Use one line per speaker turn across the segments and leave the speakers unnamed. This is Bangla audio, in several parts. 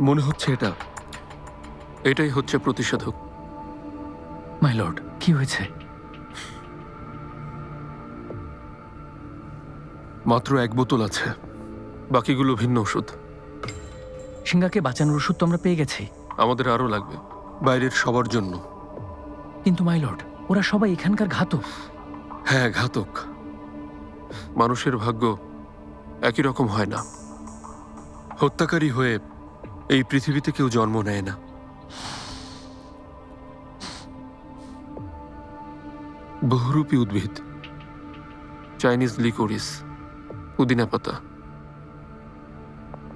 মনে হচ্ছে এটা। এটাই হচ্ছে প্রতিষেধক।
মাই লর্ড কি হয়েছে?
মাত্র এক বোতল আছে। বাকিগুলো ভিন্ন ওষুধ।
সিংহাকে বাঁচানোর ওষুধ তো আমরা পেয়ে গেছি।
আমাদের আরও লাগবে বাইরের সবার জন্য।
কিন্তু মাই লর্ড ওরা সবাই এখানকার ঘাতক।
হ্যাঁ ঘাতক। মানুষের ভাগ্য একই রকম হয় না। হত্যাকারী হয়ে এই পৃথিবীতে কেউ জন্ম নেয় না। বহুরূপী উদ্ভিদ। চাইনিজ লিকোরিস পুদিনা পাতা।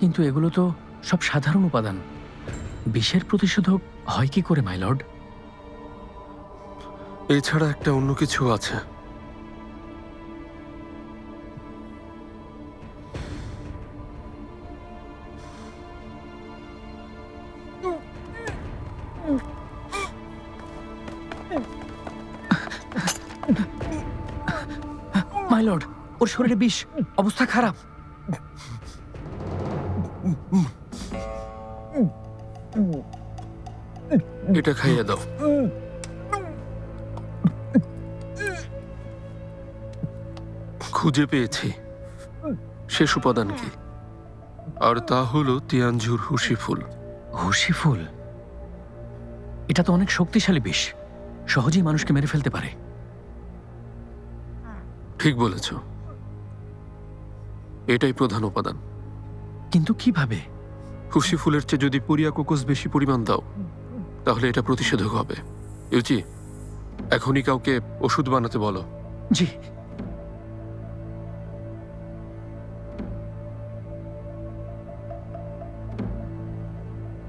কিন্তু এগুলো তো সব সাধারণ উপাদান। বিষের প্রতিষেধক হয় কি করে মাই লর্ড?
এছাড়া একটা অন্য কিছু আছে।
মাই লর্ড ওর শরীরে বিষ। অবস্থা খারাপ।
এটা খাইয়ে দাও। খুঁজে পেয়েছি। শেষ উপাদান কি? আর তা হলো তিয়ানঝুর হুসি ফুল।
হুশি ফুল? এটা তো অনেক শক্তিশালী বিষ। সহজেই মানুষকে মেরে ফেলতে পারে।
ঠিক বলেছ। এটাই প্রধান উপাদান।
কিন্তু কীভাবে?
খুশি ফুলের চেয়ে যদি পুরিয়া কোকোস বেশি পরিমাণ দাও তাহলে এটা প্রতিষেধক হবে। ইউচি এখনই কাউকে ওষুধ বানাতে বলো।
জি।